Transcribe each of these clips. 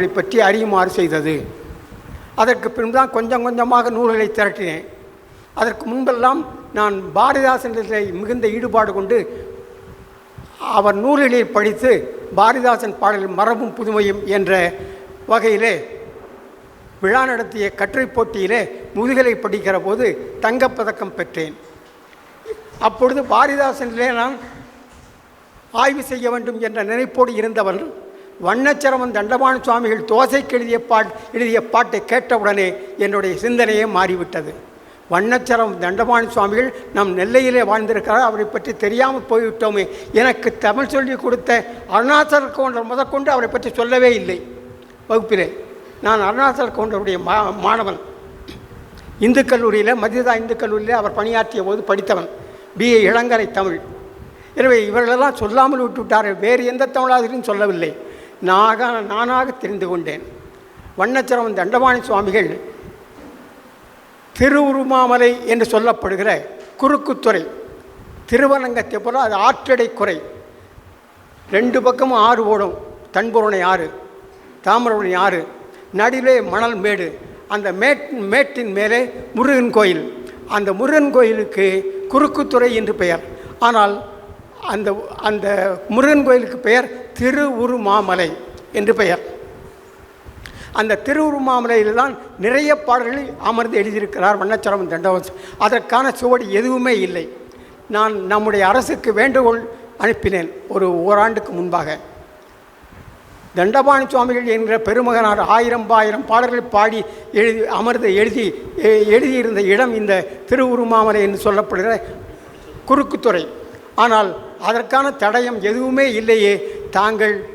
இதை பற்றி அறியுமாறு செய்தது. அதற்கு பின்புதான் கொஞ்சம் கொஞ்சமாக நூல்களை திரட்டினேன். அதற்கு முன்பெல்லாம் நான் பாரதிதாசனில் மிகுந்த ஈடுபாடு கொண்டு அவர் நூல்களை படித்து பாரதிதாசன் பாடலில் மரபும் புதுமையும் என்ற வகையிலே விழா நடத்திய கட்டுரை போட்டியிலே முதுகலை படிக்கிற போது தங்கப்பதக்கம் பெற்றேன். அப்பொழுது பாரதிதாசனிலே நான் ஆய்வு செய்ய வேண்டும் என்ற நினைப்போடு இருந்தவன் வண்ணச்சரவன் தண்டபாணி சுவாமிகள் தோசைக்கு எழுதிய பாட் எழுதிய பாட்டை கேட்டவுடனே என்னுடைய சிந்தனையே மாறிவிட்டது. வண்ணச்சரம் தண்டபாணி சுவாமிகள் நம் நெல்லையிலே வாழ்ந்திருக்கிறார் அவரை பற்றி தெரியாமல் போய்விட்டோமே. எனக்கு தமிழ் சொல்லி கொடுத்த அருணாச்சல கவுண்டர் முதற்கொண்டு அவரை பற்றி சொல்லவே இல்லை. வகுப்பிலே நான் அருணாச்சல கவுண்டருடைய மா மாணவன். இந்து கல்லூரியில் மதிதா இந்து கல்லூரியில் அவர் பணியாற்றிய போது படித்தவன். பிஏ இளங்கரை தமிழ். எனவே இவர்களெல்லாம் சொல்லாமல் விட்டுவிட்டார் வேறு எந்த தமிழாசிரியரும் சொல்லவில்லை. நாக நானாக தெரிந்து கொண்டேன். வண்ணச்சரவன் தண்டபாணி சுவாமிகள் திருவுருமாமலை என்று சொல்லப்படுகிற குறுக்குத்துறை திருவரங்கத்தை போல அது ஆற்றடை குறை. ரெண்டு பக்கமும் ஆறு ஓடும் தன்புரணை ஆறு தாமிரபரணி ஆறு நடுவே மணல் மேடு அந்த மேட் மேட்டின் மேலே முருகன் கோயில். அந்த முருகன் கோயிலுக்கு குறுக்குத்துறை என்று பெயர். ஆனால் அந்த அந்த முருகன் கோயிலுக்கு பெயர் திருவுருமாமலை என்று பெயர். அந்த திருவுருமாமலையில் தான் நிறைய பாடல்களை அமர்ந்து எழுதியிருக்கிறார் வண்ணச்சரவன் தண்டவசம் அதற்கான சுவடி எதுவுமே இல்லை. நான் நம்முடைய அரசுக்கு வேண்டுகோள் அனுப்பினேன் ஒரு ஓராண்டுக்கு முன்பாக. தண்டபாணி சுவாமிகள் என்கிற பெருமகனார் ஆயிரம் பாயிரம் பாடல்கள் பாடி எழுதி அமர்ந்து எழுதி எழுதியிருந்த இடம் இந்த திருவுருமாமலை என்று சொல்லப்படுகிற குறுக்குத்துறை. ஆனால் அதற்கான தடயம் எதுவுமே இல்லையே. தாங்கள்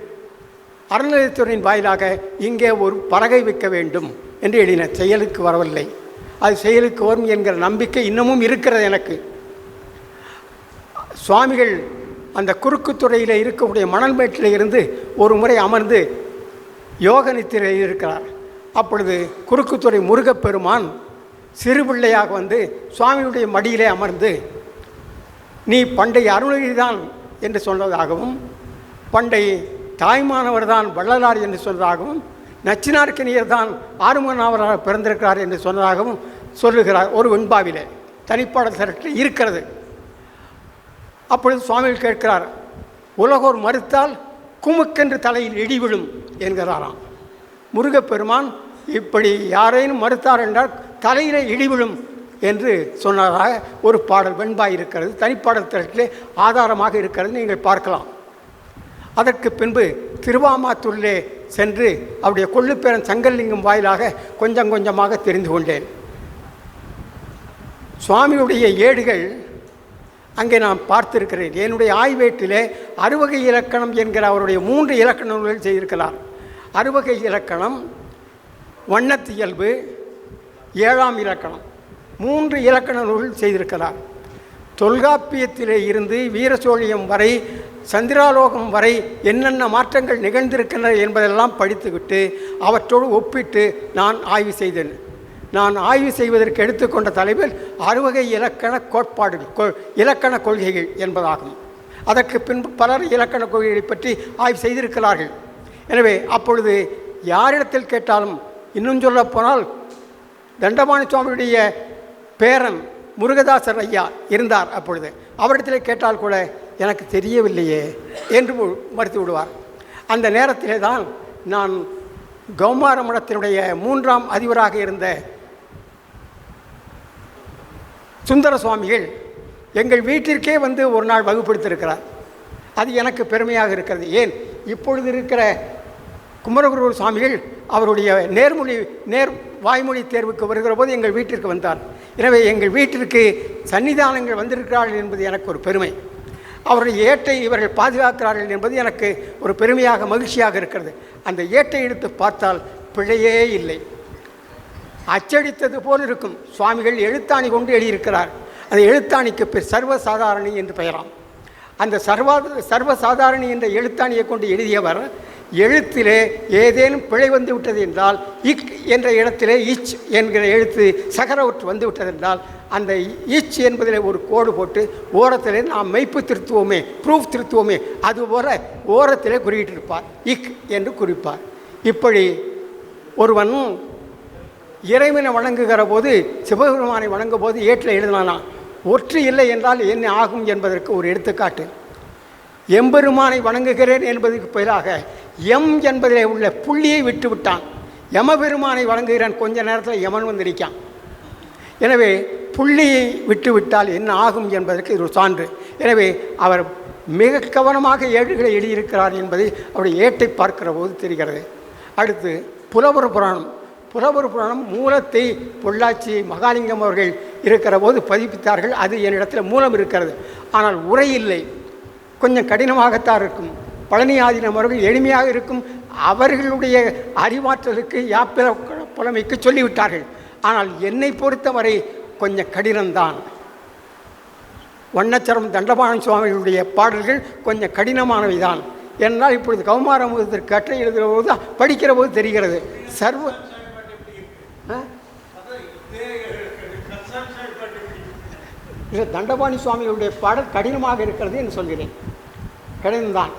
அறநிலையத்துறையின் வாயிலாக இங்கே ஒரு பலகை வைக்க வேண்டும் என்று எழுதின செயலுக்கு வரவில்லை. அது செயலுக்கு வரும் என்கிற நம்பிக்கை இன்னமும் இருக்கிறது எனக்கு. சுவாமிகள் அந்த குறுக்குத்துறையில் இருக்கக்கூடிய மணல்மேட்டில் இருந்து ஒரு முறை அமர்ந்து யோக நித்திரையில் இருக்கிறார். அப்பொழுது குறுக்குத்துறை முருகப்பெருமான் சிறுபிள்ளையாக வந்து சுவாமியுடைய மடியிலே அமர்ந்து நீ பண்டைய அருணகிரிதான் என்று சொன்னதாகவும் பண்டை தாய்மானவர் தான் வள்ளலார் என்று சொன்னதாகவும் நச்சினார்க்கினியர் தான் ஆறுமனாவராக பிறந்திருக்கிறார் என்று சொன்னதாகவும் சொல்லுகிறார். ஒரு வெண்பாவிலே தனிப்பாடல் திரட்டில் இருக்கிறது. அப்பொழுது சுவாமிகள் கேட்கிறார் உலகோர் மறுத்தால் குமுக்கென்று தலையில் இடி விழும் என்கிறாராம். முருகப்பெருமான் இப்படி யாரேனும் மறுத்தார் என்றால் தலையிலே இடி விழும் என்று சொன்னதாக ஒரு பாடல் வெண்பாய் இருக்கிறது. தனிப்பாடல் திரட்டிலே ஆதாரமாக இருக்கிறது. நீங்கள் பார்க்கலாம். அதற்கு பின்பு திருவாமாத்தூரிலே சென்று அவருடைய கொள்ளுப்பேரன் சங்கல்லிங்கம் வாயிலாக கொஞ்சம் கொஞ்சமாக தெரிந்து கொண்டேன். சுவாமியுடைய ஏடுகள் அங்கே நான் பார்த்திருக்கிறேன். என்னுடைய ஆய்வேட்டிலே அறுவகை இலக்கணம் என்கிற அவருடைய மூன்று இலக்கண நூல்கள் செய்திருக்கிறார். அறுவகை இலக்கணம் வண்ணத்தியல்பு ஏழாம் இலக்கணம். மூன்று இலக்கண நூல் செய்திருக்கிறார். தொல்காப்பியத்திலே இருந்து வீரசோழியம் வரை சந்திராலோகம் வரை என்னென்ன மாற்றங்கள் நிகழ்ந்திருக்கின்றன என்பதெல்லாம் படித்துவிட்டு அவற்றோடு ஒப்பிட்டு நான் ஆய்வு செய்தேன். நான் ஆய்வு செய்வதற்கு எடுத்துக்கொண்ட தலைவர் அறுவகை இலக்கண கோட்பாடுகள் கொ இலக்கண கொள்கைகள் என்பதாகும். அதற்கு பின்பு பலர் இலக்கண கொள்கைகளை பற்றி ஆய்வு செய்திருக்கிறார்கள். எனவே அப்பொழுது யாரிடத்தில் கேட்டாலும் இன்னும் சொல்லப் போனால் தண்டபாணி சுவாமியுடைய பேரன் முருகதாசர் ஐயா இருந்தார் அப்பொழுது. அவரிடத்தில் கேட்டால் கூட எனக்கு தெரியவில்லையே என்று மறுத்து விடுவார். அந்த நேரத்திலே தான் நான் கௌமார மடத்தினுடைய மூன்றாம் அதிபராக இருந்த சுந்தர சுவாமிகள் எங்கள் வீட்டிற்கே வந்து ஒரு நாள் வகுப்படுத்திருக்கிறார். அது எனக்கு பெருமையாக இருக்கிறது. ஏன்? இப்பொழுது இருக்கிற குமரகுரு சுவாமிகள் அவருடைய நேர்மொழி நேர் வாய்மொழி தேர்வுக்கு வருகிற போது எங்கள் வீட்டிற்கு வந்தார். எனவே எங்கள் வீட்டிற்கு சன்னிதானங்கள் வந்திருக்கிறார்கள் என்பது எனக்கு ஒரு பெருமை. அவருடைய ஏட்டை இவர்கள் பாதுகாக்கிறார்கள் என்பது எனக்கு ஒரு பெருமையாக மகிழ்ச்சியாக இருக்கிறது. அந்த ஏட்டை எடுத்து பார்த்தால் பிழையே இல்லை. அச்சடித்தது போல் இருக்கும். சுவாமிகள் எழுத்தாணி கொண்டு எழுதியிருக்கிறார். அந்த எழுத்தாணிக்கு பேர் சர்வசாதாரணி என்று பெயராம். அந்த சர்வா சர்வசாதாரணி என்ற எழுத்தாணியை கொண்டு எழுதியவர் எழுத்திலே ஏதேனும் பிழை வந்து விட்டது என்றால் இக் என்ற இடத்திலே இச் என்கிற எழுத்து சகரவுற்று வந்து விட்டது என்றால் அந்த இச் என்பதில் ஒரு கோடு போட்டு ஓரத்திலே நாம் மெய்ப்பு திருத்துவோமே ப்ரூஃப் திருத்துவோமே அதுபோல ஓரத்திலே குறியிட்டிருப்பார் இக் என்று குறிப்பார். இப்படி ஒருவன் இறைவனை வணங்குகிற போது சிவபெருமானை வணங்கும் போது ஏட்டில் எழுதினானா ஒற்று இல்லை என்றால் என்ன ஆகும் என்பதற்கு ஒரு எடுத்துக்காட்டு. எம்பெருமானை வணங்குகிறேன் என்பதற்கு பதிலாக எம் என்பதிலே உள்ள புள்ளியை விட்டுவிட்டான். யமபெருமானை வணங்குகிறான். கொஞ்ச நேரத்தில் யமன் வந்திருக்கான் எனவே புள்ளியை விட்டுவிட்டால் என்ன ஆகும் என்பதற்கு இது ஒரு சான்று. எனவே அவர் மிக கவனமாக ஏடுகளை எழுதியிருக்கிறார் என்பதை அவருடைய ஏட்டை பார்க்கிற போது தெரிகிறது. அடுத்து புலவர புராணம். புலவர புராணம் மூலத்தை பொள்ளாச்சி மகாலிங்கம் அவர்கள் இருக்கிற போது பதிப்பித்தார்கள். அது என்னிடத்தில் மூலம் இருக்கிறது. ஆனால் உரை இல்லை. கொஞ்சம் கடினமாகத்தான் இருக்கும். பழனி ஆதீனம் அவர்கள் எளிமையாக இருக்கும். அவர்களுடைய அறிவாற்றலுக்கு யாப்பிர புலமைக்கு சொல்லிவிட்டார்கள். ஆனால் என்னை பொறுத்தவரை கொஞ்சம் கடினம்தான். வண்ணச்சரம் தண்டபாணன் சுவாமிகளுடைய பாடல்கள் கொஞ்சம் கடினமானவை தான் என்னால் இப்பொழுது கௌமாரமுகத்திற்கு கற்றை எழுதுகிற போது தான் படிக்கிற போது தெரிகிறது. சர்வ இல்லை தண்டபாணி சுவாமிகளுடைய பாடல் கடினமாக இருக்கிறது என்று சொல்கிறேன். கடினம்தான்.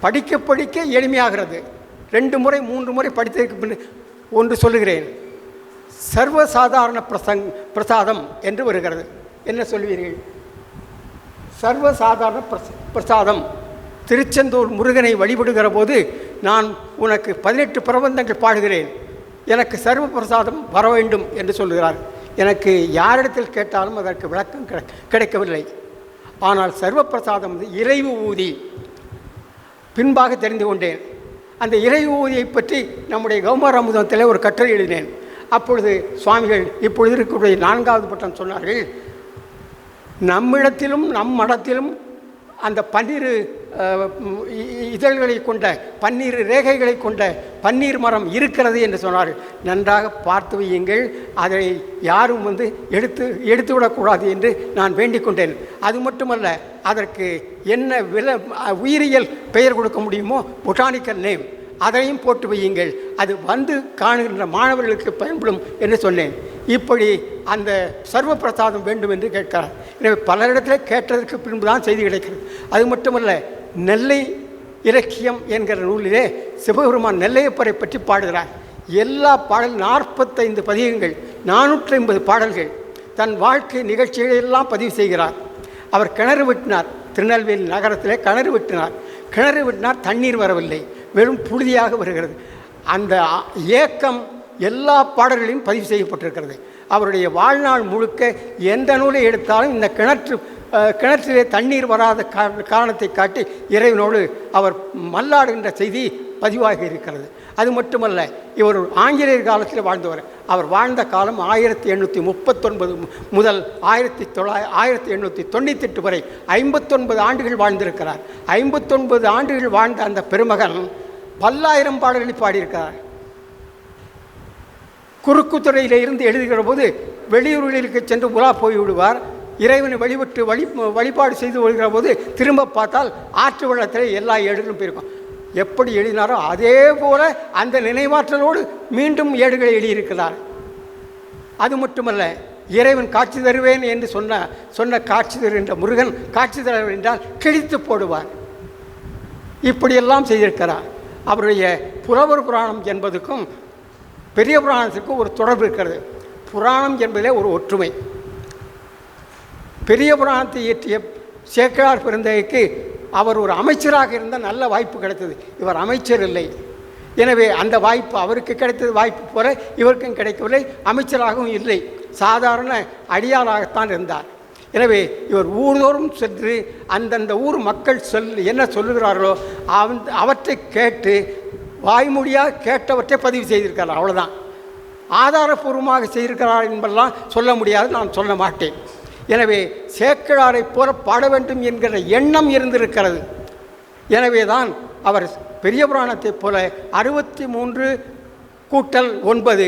படிக்க படிக்க எளிமையாகிறது. ரெண்டு முறை மூன்று முறை படித்ததற்கு பின் ஒன்று சொல்லுகிறேன். சர்வசாதாரண பிரசங் பிரசாதம் என்று வருகிறது. என்ன சொல்வீர்கள்? சர்வசாதாரண பிரச பிரசாதம். திருச்செந்தூர் முருகனை வழிபடுகிற போது நான் உனக்கு பதினெட்டு பிரபந்தங்கள் பாடுகிறேன். எனக்கு சர்வ பிரசாதம் வர வேண்டும் என்று சொல்லுகிறார் எனக்கு யாரிடத்தில் கேட்டாலும் அதற்கு விளக்கம் கிடைக்கவில்லை. ஆனால் சர்வப்பிரசாதம் வந்து இறைவு ஊதி பின்பாக தெரிந்து கொண்டேன். அந்த இறைவு ஊதியை பற்றி நம்முடைய கௌமர அமுதத்தில் ஒரு கட்டுரை எழுதினேன். அப்பொழுது சுவாமிகள் இப்பொழுது இருக்கக்கூடிய நான்காவது பட்டம் சொன்னார்கள் நம்மிடத்திலும் நம் மடத்திலும் அந்த பன்னிரு இதழ்களை கொண்ட பன்னீர் ரேகைகளை கொண்ட பன்னீர் மரம் இருக்கிறது என்று சொன்னார்கள். நன்றாக பார்த்து வையுங்கள். அதை யாரும் வந்து எடுத்து எடுத்து விடக்கூடாது என்று நான் வேண்டிக் கொண்டேன். அது மட்டுமல்ல அதற்கு என்ன வில உயிரியல் பெயர் கொடுக்க முடியுமோ பொட்டானிக்கல் நேம். அதையும் போட்டு வையுங்கள். அது வந்து காணுகின்ற மாணவர்களுக்கு பயன்படும் என்று சொன்னேன். இப்படி அந்த சர்வ பிரசாதம் வேண்டும் என்று கேட்கிறார். எனவே பலரிடத்தில் கேட்டதற்கு பின்பு தான் செய்தி கிடைக்கிறது. அது மட்டுமல்ல நெல்லை இலக்கியம் என்கிற நூலிலே சிவபெருமான் நெல்லையப்பரை பற்றி பாடுகிறார். எல்லா பாடல் நாற்பத்தைந்து பதிகங்கள் நானூற்றி ஐம்பது பாடல்கள் தன் வாழ்க்கை நிகழ்ச்சிகளை எல்லாம் பதிவு செய்கிறார். அவர் கிணறு வெட்டினார். திருநெல்வேலி நகரத்திலே கிணறு வெட்டினார். கிணறு வெட்டினார் தண்ணீர் வரவில்லை. வெறும் புழுதியாக வருகிறது. அந்த ஏக்கம் எல்லா பாடல்களையும் பதிவு செய்யப்பட்டிருக்கிறது. அவருடைய வாழ்நாள் முழுக்க எந்த நூலை எடுத்தாலும் இந்த கிணற்று கிணற்றிலே தண்ணீர் வராத காரணத்தை காட்டி இறைவனோடு அவர் மல்லாடுகின்ற செய்தி பதிவாகி இருக்கிறது. அது மட்டுமல்ல இவர் ஆங்கிலேயர் காலத்தில் வாழ்ந்தவர். அவர் வாழ்ந்த காலம் ஆயிரத்தி எண்ணூற்றி முப்பத்தொன்பது முதல் ஆயிரத்தி தொள்ளாய ஆயிரத்தி எண்ணூற்றி தொண்ணூத்தெட்டு வரை ஐம்பத்தொன்பது ஆண்டுகள் வாழ்ந்திருக்கிறார். ஐம்பத்தொன்பது ஆண்டுகள் வாழ்ந்த அந்த பெருமகன் பல்லாயிரம் பாடல்களை பாடியிருக்கார். குறுக்குத்துறையில் இருந்து எழுதுகிற போது வெளியூர்களுக்கு சென்று உலா போய் விடுவார் இறைவனை வழிபட்டு வழி வழிபாடு செய்து வருகிற போது திரும்ப பார்த்தால் ஆற்று வளத்தில் எல்லா ஏடுகளும் போயிருக்கும். எப்படி எழுதினாரோ அதே போல அந்த நினைவாற்றலோடு மீண்டும் ஏடுகளை எழுதியிருக்கிறார். அது மட்டுமல்ல இறைவன் காட்சி தருவேன் என்று சொன்ன சொன்ன காட்சி தருகின்ற முருகன் காட்சி தருவேன் என்றால் கிழித்து போடுவார். இப்படியெல்லாம் செய்திருக்கிறார். அவருடைய புலவர் புராணம் என்பதுக்கும் பெரிய புராணத்திற்கும் ஒரு தொடர்பு இருக்கிறது. புராணம் என்பதிலே ஒரு ஒற்றுமை. பெரிய புராணத்தை இயற்றிய சேக்கிழார் பிறந்தைக்கு அவர் ஒரு அமைச்சராக இருந்த நல்ல வாய்ப்பு கிடைத்தது. இவர் அமைச்சர் இல்லை. எனவே அந்த வாய்ப்பு அவருக்கு கிடைத்தது வாய்ப்பு போல இவருக்கும் கிடைக்கவில்லை. அமைச்சராகவும் இல்லை. சாதாரண அடியாளாகத்தான் இருந்தார். எனவே இவர் ஊர்தோறும் சென்று அந்தந்த ஊர் மக்கள் சொல் என்ன சொல்லுகிறார்களோ அவன் அவற்றை கேட்டு வாய்மொழியாக கேட்டவற்றை பதிவு செய்திருக்கிறார். அவ்வளோதான் ஆதாரபூர்வமாக செய்திருக்கிறார் என்பதெல்லாம் சொல்ல முடியாது நான் சொல்ல மாட்டேன். எனவே சேக்கிழாரை போல பாட வேண்டும் என்கிற எண்ணம் இருந்திருக்கிறது. எனவே தான் அவர் பெரிய புராணத்தைப் போல அறுபத்தி மூன்று கூட்டல் ஒன்பது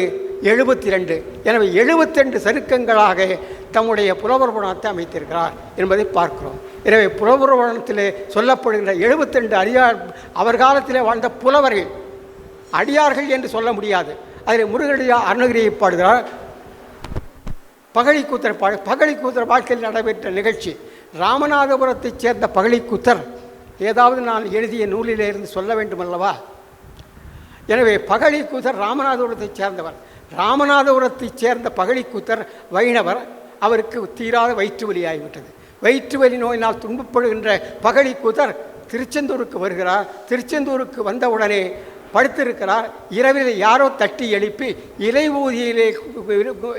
எழுபத்தி ரெண்டு. எனவே எழுபத்தி ரெண்டு சருக்கங்களாக தம்முடைய புலவர்புணத்தை அமைத்திருக்கிறார் என்பதை பார்க்கிறோம். எனவே புலவர்புணத்திலே சொல்லப்படுகின்ற எழுபத்தெண்டு அடியார் அவர் காலத்திலே வாழ்ந்த புலவர்கள் அடியார்கள் என்று சொல்ல முடியாது. அதில் முருகடியார் அருணகிரியை பாடுகிறார். பகழிக்கூத்தர் பா பகழிக்கூத்தர் வாழ்க்கையில் நடைபெற்ற நிகழ்ச்சி. ராமநாதபுரத்தைச் சேர்ந்த பகழிக்கூத்தர் ஏதாவது நான் எழுதிய நூலிலே இருந்து சொல்ல வேண்டும் அல்லவா எனவே பகழிக்கூத்தர் ராமநாதபுரத்தைச் சேர்ந்தவர். ராமநாதபுரத்தைச் சேர்ந்த பகழிக்கூத்தர் வைணவர். அவருக்கு தீராத வயிற்று வலி ஆகிவிட்டது வயிற்று வலி நோயினால் துன்பப்படுகின்ற பகழிக்கூத்தர் திருச்செந்தூருக்கு வருகிறார். திருச்செந்தூருக்கு வந்தவுடனே படுத்திருக்கிறார். இரவில் யாரோ தட்டி எழுப்பி இலை ஊதியிலே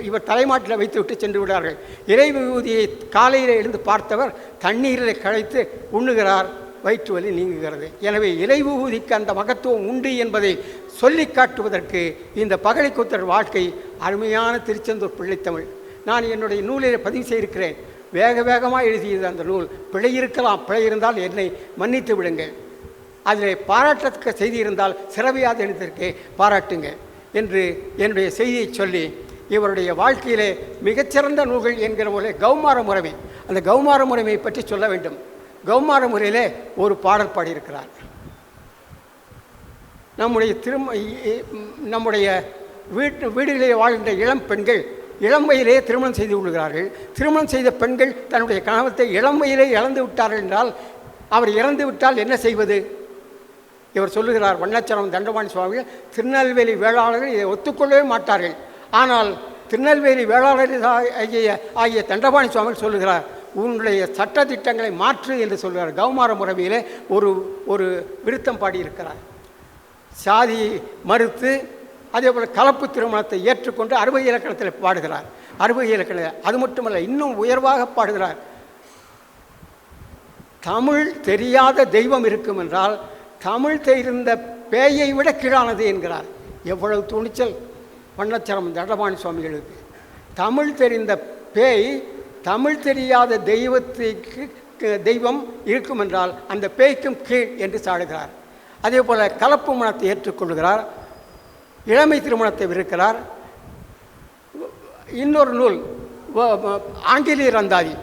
இவர் தலைமாட்டில் வைத்து விட்டு சென்று விடார்கள் இலை ஊதியை காலையில் எழுந்து பார்த்தவர் தண்ணீரில் கழைத்து உண்ணுகிறார். வயிற்று வலி நீங்குகிறது. எனவே இலை ஊதிக்கு அந்த மகத்துவம் உண்டு என்பதை சொல்லி காட்டுவதற்கு இந்த பகழிக்குத்தர் வாழ்க்கை அருமையான திருச்செந்தூர் பிள்ளைத்தமிழ் நான் என்னுடைய நூலில் பதிவு செய்திருக்கிறேன். வேக வேகமாக எழுதியது அந்த நூல். பிழை இருக்கலாம் பிழை இருந்தால் என்னை மன்னித்து விடுங்கள். அதில் பாராட்டத்தக்க செய்தி இருந்தால் சிறவையாக எழுத்திற்கு பாராட்டுங்க என்று என்னுடைய செய்தியை சொல்லி இவருடைய வாழ்க்கையிலே மிகச்சிறந்த நூல்கள் என்கிற முறை கௌமார முறைமை அந்த கௌமார முறைமையை பற்றி சொல்ல வேண்டும். கௌமார முறையிலே ஒரு பாடல் பாடியிருக்கிறார். நம்முடைய திரும நம்முடைய வீட்டு வீடுகளிலே வாழ்கின்ற இளம் பெண்கள் இளம் வயதிலே திருமணம் செய்து கொள்கிறார்கள். திருமணம் செய்த பெண்கள் தன்னுடைய கணவத்தை இளம் வயதிலே இழந்து விட்டார்கள் என்றால் அவர் இறந்து விட்டால் என்ன செய்வது? இவர் சொல்லுகிறார் வண்ணச்சரம் தண்டபாணி சுவாமிகள் திருநெல்வேலி வேளாளர்கள் இதை ஒத்துக்கொள்ளவே மாட்டார்கள். ஆனால் திருநெல்வேலி வேளாளர் ஆகிய ஆகிய தண்டபாணி சுவாமிகள் சொல்லுகிறார் உன்னுடைய சட்ட திட்டங்களை மாற்று என்று சொல்கிறார் கௌமார முறைமையிலே ஒரு ஒரு விருத்தம் பாடியிருக்கிறார். சாதி மறுத்து அதே போல் கலப்பு திருமணத்தை ஏற்றுக்கொண்டு அறுபது இலக்கணத்தில் பாடுகிறார். அறுபது இலக்கண அது மட்டுமல்ல இன்னும் உயர்வாக பாடுகிறார். தமிழ் தெரியாத தெய்வம் இருக்கும் என்றால் தமிழ் தெரிந்த பேயை விட கீழானது என்கிறார். எவ்வளவு துணிச்சல். வண்ணச்சரம் தண்டபாணி சுவாமிகளுக்கு. தமிழ் தெரிந்த பேய் தமிழ் தெரியாத தெய்வத்துக்கு தெய்வம் இருக்கும் என்றால் அந்த பேய்க்கும் கீழ் என்று சாடுகிறார். அதே போல் கலப்பு மனத்தை ஏற்றுக்கொள்கிறார் இளமை திருமணத்தை விருக்கிறார். இன்னொரு நூல் ஆங்கிலேயர் அந்தாதி.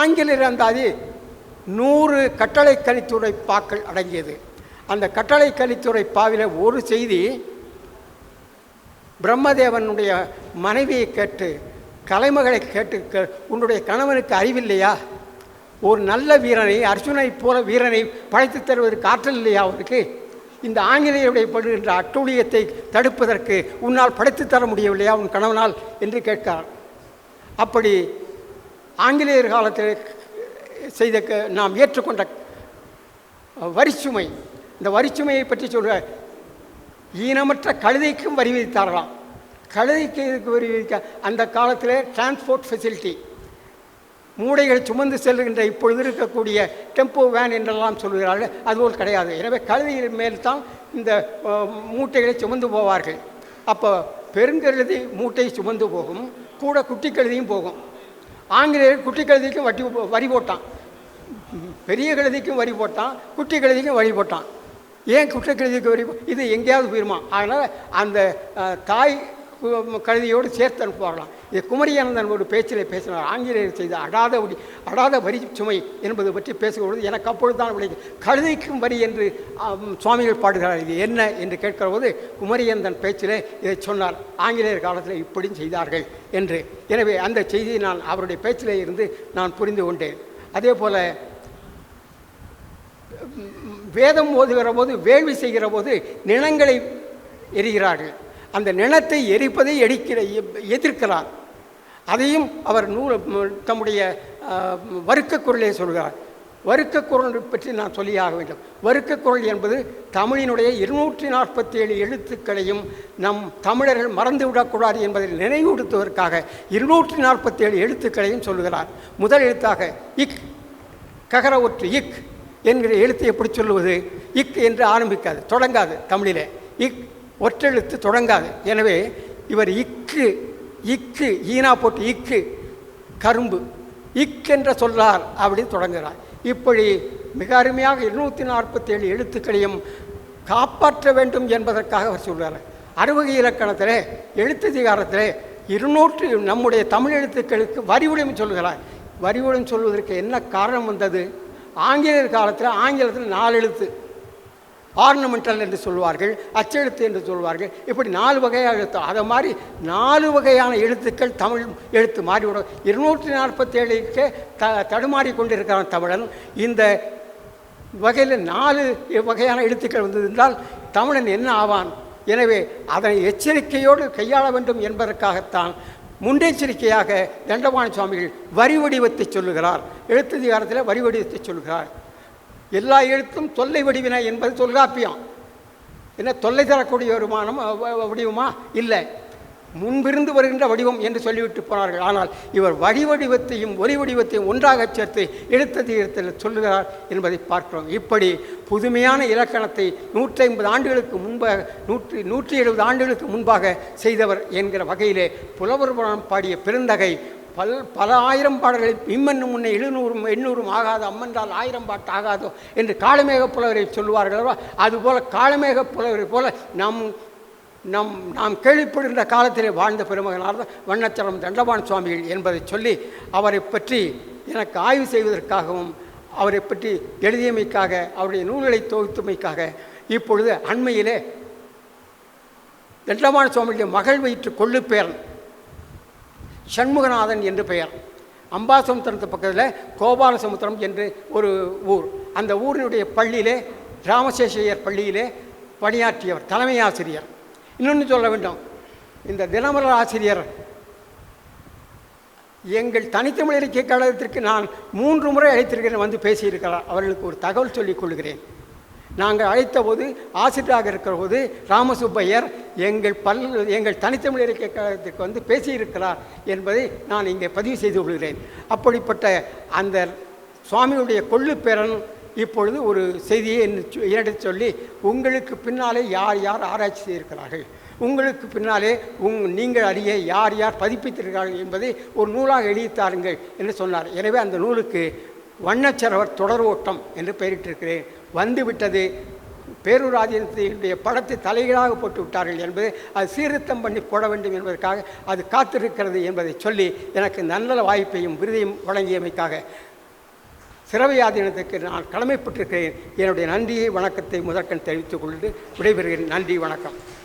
ஆங்கிலேயர் அந்தாதி நூறு கட்டளை கலித்துறை பாக்கள் அடங்கியது. அந்த கட்டளை கலித்துறை பாவில ஒரு செய்தி பிரம்மதேவனுடைய மனைவியை கேட்டு கலைமகளை கேட்டு உன்னுடைய கணவனுக்கு அறிவில்லையா? ஒரு நல்ல வீரனை அர்ஜுனை போல வீரனை படைத்து தருவதற்கு ஆற்றல் இல்லையா அவருக்கு? இந்த ஆங்கிலேயருடைய படுகின்ற அட்டூழியத்தை தடுப்பதற்கு உன்னால் படைத்து தர முடியவில்லையா உன் கணவனால் என்று கேட்கிறார். அப்படி ஆங்கிலேயர் காலத்தில் செய்த க- நாம் ஏற்றுக்கொண்ட வரிச்சுமை இந்த வரிச்சுமையை பற்றி சொல்ற ஈனமற்ற கழுதைக்கும் வரி விதித்தார்களாம். கழுதைக்கு இதுக்கு வரி விதிக்க அந்த காலத்தில் டிரான்ஸ்போர்ட் ஃபெசிலிட்டி மூடைகள் சுமந்து செல்கின்ற இப்பொழுது இருக்கக்கூடிய டெம்போ வேன் என்றெல்லாம் சொல்கிறார்கள் அதுபோல் கிடையாது. எனவே கழுதியின் மேல் தான் இந்த மூட்டைகளை சுமந்து போவார்கள். அப்போ பெருங்கழுதி மூட்டை சுமந்து போகும். கூட குட்டி கழுதியும் போகும். ஆங்கிலேயர் குட்டி கழுதிக்கும் வட்டி போ- வரி போட்டான். பெரிய கழுதிக்கும் வரி போட்டான். குட்டி கழுதிக்கும் வரி போட்டான். ஏன் குட்டி கழுதிக்கு வரி இது எங்கேயாவது போயிருமா? அதனால் அந்த தாய் கழுதியோடு சேர்த்து அனுப்புவார்களாம். இது குமரியானந்தன் ஒரு பேச்சிலே பேசினார். ஆங்கிலேயர் செய்த அடாத வரி அடாத வரி சுமை என்பது பற்றி பேசும்பொழுது எனக்கு அப்பொழுது தான் விளை கழுதைக்கும் வரி என்று சுவாமிகள் பாடுகிறார் இது என்ன என்று கேட்கிற போது குமரியந்தன் பேச்சிலே இதை சொன்னார். ஆங்கிலேயர் காலத்தில் இப்படியும் செய்தார்கள் என்று. எனவே அந்த செய்தியை நான் அவருடைய பேச்சிலே இருந்து நான் புரிந்து கொண்டேன். அதே போல் வேதம் ஓதுகிற போது வேள்வி செய்கிற போது நிலங்களை எரிகிறார்கள். அந்த நிலத்தை எரிப்பதை எடிக்கிற எதிர்க்கிறார். அதையும் அவர் நூல் தம்முடைய ஆஹ், குரலே சொல்கிறார். வருக்கக்குரல் குரல் பற்றி நான் சொல்லியாக வேண்டும். வர்க்க குரல் என்பது தமிழினுடைய இருநூற்றி நாற்பத்தி ஏழு எழுத்துக்களையும் நம் தமிழர்கள் மறந்து விடக்கூடாது என்பதை நினைவுறுத்துவதற்காக இருநூற்றி நாற்பத்தி ஏழு எழுத்துக்களையும் சொல்லுகிறார் முதல் எழுத்தாக இக் ககர ஒற்று இக் என்கிற எழுத்தை எப்படி சொல்லுவது? இக் என்று ஆரம்பிக்காது தொடங்காது தமிழிலே. இக் ஒற்றெழுத்து தொடங்காது. எனவே இவர் இக்கு இக்கு ஈனா போட்டு இக்கு கரும்பு இக் என்ற சொல்லார் அப்படின்னு தொடங்குகிறார். இப்படி மிக அருமையாக இருநூற்றி நாற்பத்தி ஏழு எழுத்துக்களையும் காப்பாற்ற வேண்டும் என்பதற்காக அவர் சொல்கிறார் அறுவகை இலக்கணத்திலே எழுத்ததிகாரத்தில் இருநூற்று நம்முடைய தமிழ் எழுத்துக்களுக்கு வரிவுடையும் சொல்கிறார். வரிவுடன் சொல்வதற்கு என்ன காரணம் வந்தது? ஆங்கிலேயர் காலத்தில் ஆங்கிலத்தில் நாலு எழுத்து ஆர்னமெண்டல் என்று சொல்வார்கள் அச்செழுத்து என்று சொல்வார்கள். இப்படி நாலு வகையாக எழுத்து? அதை மாதிரி நாலு வகையான எழுத்துக்கள் தமிழ் எழுத்து மாறிவிடும் இருநூற்றி நாற்பத்தேழுக்கே த தடுமாறி கொண்டிருக்கிறான் தமிழன். இந்த வகையில் நாலு வகையான எழுத்துக்கள் வந்திருந்தால் தமிழன் என்ன ஆவான்? எனவே அதனை எச்சரிக்கையோடு கையாள வேண்டும் என்பதற்காகத்தான் முன்னெச்சரிக்கையாக தண்டபாணி சுவாமிகள் வரி வடிவத்தை சொல்லுகிறார். எழுத்ததிகாரத்தில் வரி வடிவத்தை சொல்கிறார் எல்லா எழுத்தும் தொல்லை வடிவினை என்பது தொல்காப்பியம். என்ன தொல்லை தரக்கூடிய வருமானம் வடிவமா? இல்லை. முன்பிருந்து வருகின்ற வடிவம் என்று சொல்லிவிட்டு போனார்கள். ஆனால் இவர் வடிவடிவத்தையும் ஒலி வடிவத்தையும் ஒன்றாகச் சேர்த்து எழுத்ததிகாரத்தில் சொல்லுகிறார் என்பதை பார்க்கிறோம். இப்படி புதுமையான இலக்கணத்தை நூற்றி ஐம்பது ஆண்டுகளுக்கு முன்பாக நூற்றி நூற்றி எழுபது ஆண்டுகளுக்கு முன்பாக செய்தவர் என்கிற வகையிலே புலவர் பாடிய பெருந்தகை பல் பல ஆயிரம் பாடல்களை இம்மன்னும் முன்னே எழுநூறும் எண்ணூறும் ஆகாது. அம்மன்றால் ஆயிரம் பாட்டு ஆகாதோ என்று காளமேக புலவரை சொல்லுவார்கள் அல்லவா? காலமேக காளமேக புலவரை போல நம் நம் நாம் கேள்விப்படுகின்ற காலத்திலே வாழ்ந்த பெருமகனார் வண்ணச்சரம் தண்டபாண சுவாமிகள் என்பதை சொல்லி அவரை பற்றி எனக்கு ஆய்வு செய்வதற்காகவும் அவரை பற்றி எழுதியமைக்காக அவருடைய நூல்களை தொகுத்தமைக்காக இப்பொழுது அண்மையிலே தண்டபான் சுவாமியுடைய மகள் வயிற்று கொள்ளுப்பேரன் சண்முகநாதன் என்று பெயர். அம்பாசமுத்திரத்து பக்கத்தில் கோபாலசமுத்திரம் என்று ஒரு ஊர். அந்த ஊரினுடைய பள்ளியிலே ராமசேஷையர் பள்ளியிலே பணியாற்றியவர் தலைமை ஆசிரியர். இன்னொன்று சொல்ல வேண்டும். இந்த தினமலர் ஆசிரியர் எங்கள் தனித்தமிழ் இலக்கிய கழகத்திற்கு நான் மூன்று முறை அழைத்திருக்கிறேன் வந்து பேசியிருக்கிறார். அவர்களுக்கு ஒரு தகவல் சொல்லிக் கொள்கிறேன். நாங்கள் அழைத்த போது ஆசிரியராக இருக்கிற போது ராமசுப்பையர் எங்கள் பல் எங்கள் தனித்தமிழ் இலக்கிய கழகத்திற்கு வந்து பேசியிருக்கிறார் என்பதை நான் இங்கே பதிவு செய்து கொள்கிறேன். அப்படிப்பட்ட அந்த சுவாமியுடைய கொள்ளுப்பேரன் இப்பொழுது ஒரு செய்தியை என்னிடம் சொல்லி உங்களுக்கு பின்னாலே யார் யார் ஆராய்ச்சி செய்திருக்கிறார்கள்? உங்களுக்கு பின்னாலே உங் நீங்கள் அறிய யார் யார் பதிப்பித்திருக்கிறார்கள் என்பதை ஒரு நூலாக எழுதித்தாருங்கள் என்று சொன்னார். எனவே அந்த நூலுக்கு வண்ணச்சரவர் தொடர் ஓட்டம் என்று பெயரிட்டிருக்கிறேன். வந்துவிட்டது. பேரூராஜினுடைய படத்தை தலைகீழாக போட்டு விட்டார்கள் என்பது அது சீர்திருத்தம் பண்ணி போட வேண்டும் என்பதற்காக அது காத்திருக்கிறது என்பதை சொல்லி எனக்கு நல்ல வாய்ப்பையும் விருதையும் வழங்கியமைக்காக சிறவையாதீனத்துக்கு நான் கடமைப்பட்டிருக்கிறேன். என்னுடைய நன்றியை வணக்கத்தை முதற்கண் தெரிவித்துக் கொண்டு விடைபெறுகிறேன். நன்றி வணக்கம்.